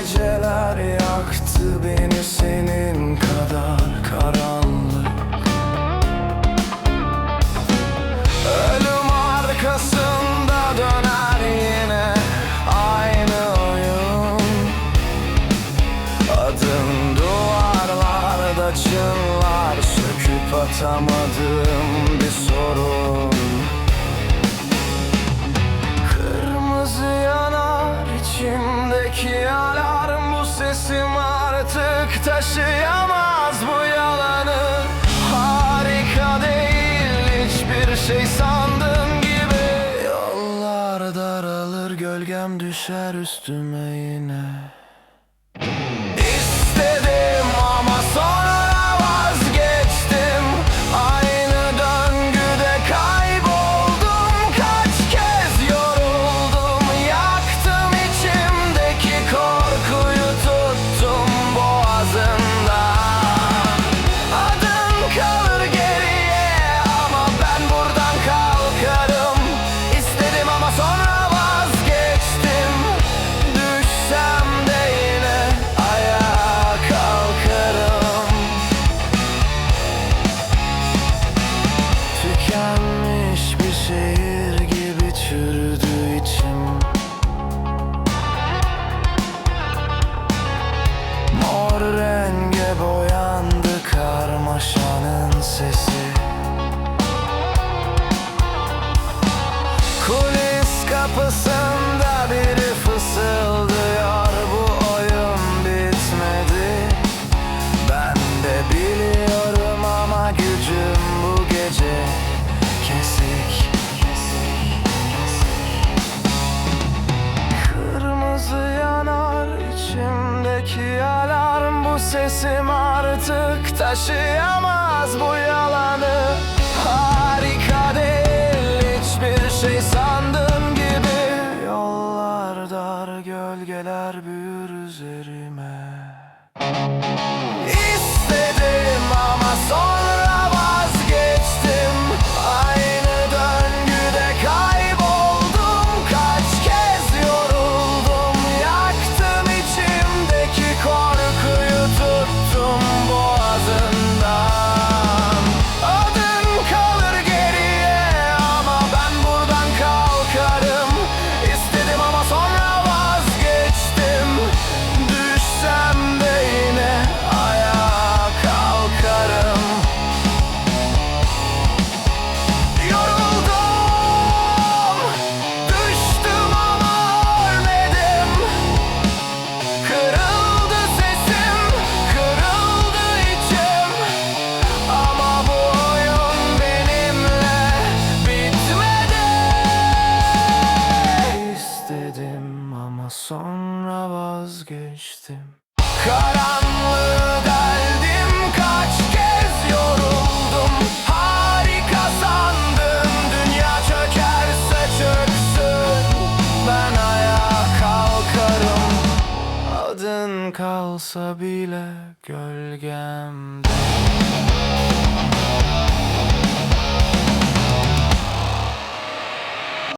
geceler yaktı beni senin kadar karanlık. Ölüm arkasında döner yine aynı oyun. Adım duvarlarda çınlar söküp atamadığım bir sorun. taşıyamaz bu yalanı. Harika değil hiçbir şey sandığım gibi. Yollar daralır gölgem düşer üstüme yine. İstedim ama sonra sesim artık taşıyamaz bu yalanı. Harika değil hiçbir şey sandım gibi. Yollar dar gölgeler büyür üzerime. İstedim ama sonra kalsa bile gölgemde.